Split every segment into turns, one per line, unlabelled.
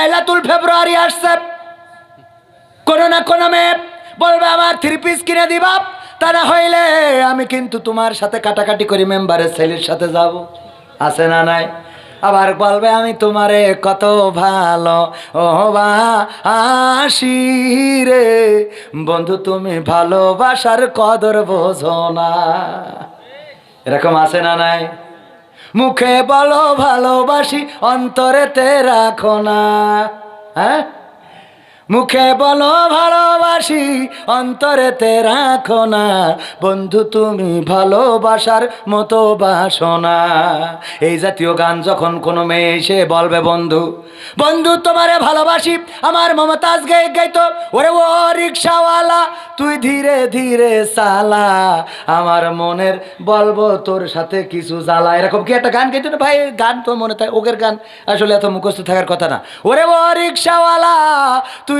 লাইলাতুল ফেব্রুয়ারি আসছে। কোনো না কোনো মেয়ে বলবে, আমার থ্রি পিস কিনে দিবা, তা না হইলে আমি কিন্তু তোমার সাথে কাটাকাটি করি, মেম্বারের ছেলের সাথে যাব। আছে না নাই? আবার বলবে, আমি তোমারে কত ভালো ও বা আসি রে। বন্ধু, তুমি ভালোবাসার কদর বোঝো না। এরকম আছে না নাই? মুখে বলো ভালোবাসি অন্তরেতে রাখো না। হ্যাঁ? মুখে বলো ভালোবাসি, অন্তরেতে রাখো না। বন্ধু, তুমি ভালোবাসার মতো বাসো না এই জাতীয় গান যখন কোনো মেয়ে এসে বলবে, বন্ধু বন্ধু, তোমারে ভালোবাসি, আমার মমতাজ গে গাইতো, ওরে ও রিক্সাওয়ালা, তুই ধীরে ধীরে চালা। আমার মনের বলব তোর সাথে কিছু জ্বালা। এরকম কি একটা গান গাইতো না? ভাই, গান তো মনে থাকে ওকের গান আসলে এত মুখস্থ থাকার কথা না। ওরে ও রিক্সাওয়ালা, তুই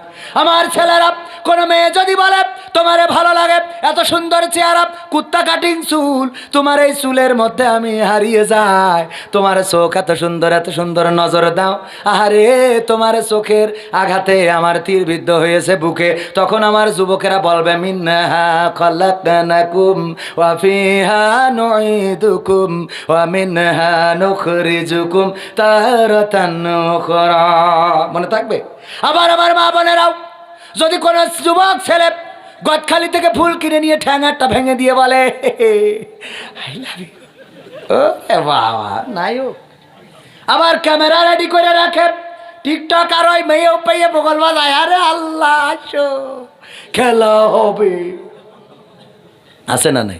আমার ছেলেরা, কোনো মেয়ে যদি বলে, তোমারে ভালো লাগে, এত সুন্দর চেহারা, কুত্তা কাটিং চুল, তোমার এই চুলের মধ্যে আমি হারিয়ে যাই। তোমার চোখ এত সুন্দর এত সুন্দর নজর দাও। আরে তোমার চোখের আঘাতে আমার তীর বিদ্ধ হয়েছে বুকে। তখন আমার যুবকেরা বলবে মিনহা মনে থাকবে? আবার আমার মা বোনেরাও যদি কোনো যুবক ছেলে গদখালি থেকে ফুল কিনে নিয়ে ঠ্যাঙারটা ভেঙে দিয়ে বলে আই ও আবার ক্যামেরা রেডি করে রাখে। টিকটক আর ওই মেয়েও পেয়ে বগল বাজায়। আরে আল্লাহ, আসো। খেলা হবে। আছে না নাই?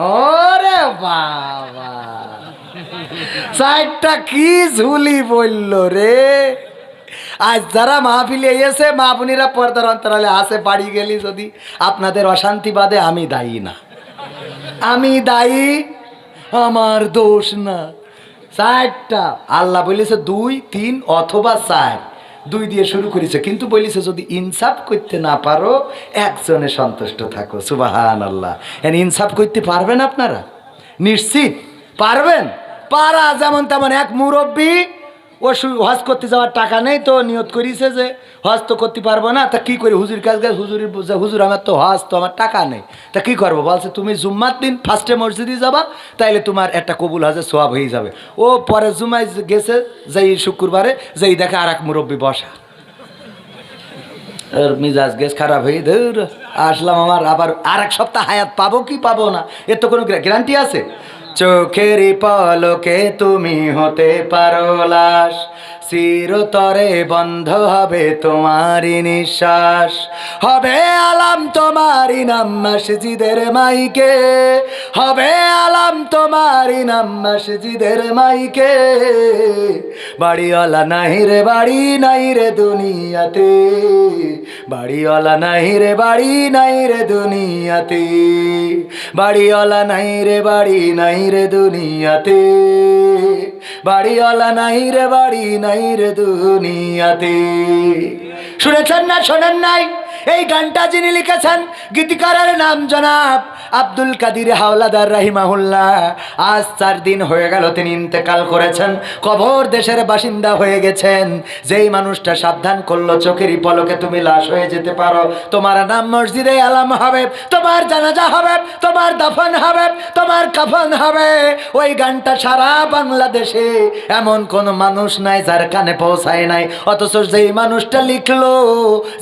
ওরে বাবা। সাইডটা কি ঝুলি বলল রে? আজ যারা মাহফিলে এসে মাহবুনিরা পর্দার অন্তরালে আসে, বাড়ি গেলি যদি আপনাদের অশান্তি বাদে আমি দায়ী না। আমি দায়ী, আমার দোষ না। চারটা আল্লাহ বলেছে দুই, তিন অথবা চার। দুই দিয়ে শুরু করেছে। কিন্তু বলেছে, যদি ইনসাফ করতে না পারো, একজনে সন্তুষ্ট থাকো। সুবাহান আল্লাহ ইনসাফ করতে পারবেন আপনারা? নিশ্চিত? পারবেন? পারা যেমন তেমন এক মুরব্বী ও হজ করতে যাওয়ার টাকা নেই তো নিয়ত করিছে যে হজ তো করতে পারব না তা কি করি? হুজুর কাজ গাছ বলছে, হুজুর আমার তো হজ তো আমার টাকা নেই। তা কি করব? বলছে তুমি জুম্মার দিন ফার্স্টে মসজিদে যাবা তাইলে তোমার একটা কবুল হজে সোয়াব হয়ে যাবে। ও পরে জুমায় গেছে যেই শুক্রবারে যেই দেখে আর এক মুরব্বী বসা। আর মিজাজ গেস খারাপ হয়ে ধর আসলাম আমার আবার আর এক সপ্তাহ হায়াত পাবো কি পাবো না? এর তো কোনো গ্যারান্টি আছে? চোখেরই পলকে তুমি হতে পারো লাশ। চিরতরে বন্ধ হবে তোমারই নিঃশ্বাস। হবে আলাম তোমারই নাম মসজিদের মাইকে। হবে আলাম তোমারই নাম মসজিদের মাইকে। বাড়িওয়ালা নাহি রে, বাড়ি নাই রে দুনিয়াতে। বাড়িওয়ালা নাই রে, বাড়ি নাই রে দুনিয়াতে। বাড়িওয়ালা নাই রে, বাড়ি নাই রে দুনিয়াতে। বাড়িওয়ালা নাই রে বাড়ি নাই রে দুনিয়াতে। শুনেছেন না শোনেন নাই? এই গানটা যিনি লিখেছেন গীতিকারের নাম জনাব আব্দুল কাদির হাওলাদার রাহিমাহুল্লাহ। আজ চার দিন হয়ে গেল তিনি ইন্তেকাল করেছেন। কবর দেশের বাসিন্দা হয়ে গেছেন। যেই মানুষটা সাবধান করল চোখেরই পলকে তুমি লাশ হয়ে যেতে পারো। তোমার নাম মসজিদে আলাম হবে, তোমার জানাজা হবে, তোমার দাফন হবে, তোমার কাফন হবে। ওই গানটা সারা বাংলাদেশে এমন কোন মানুষ নাই যার কানে পৌঁছায় নাই। অথচ যেই মানুষটা লিখলো,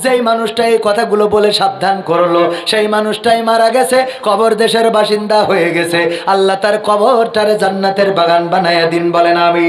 যেই মানুষটা এই কথাগুলো বলে সাবধান করল। সেই মানুষটাই মারা গেছে, কবর দেশের বাসিন্দা হয়ে গেছে। আল্লাহ তার কবরটারে জান্নাতের বাগান বানায় দিন বলেন আমি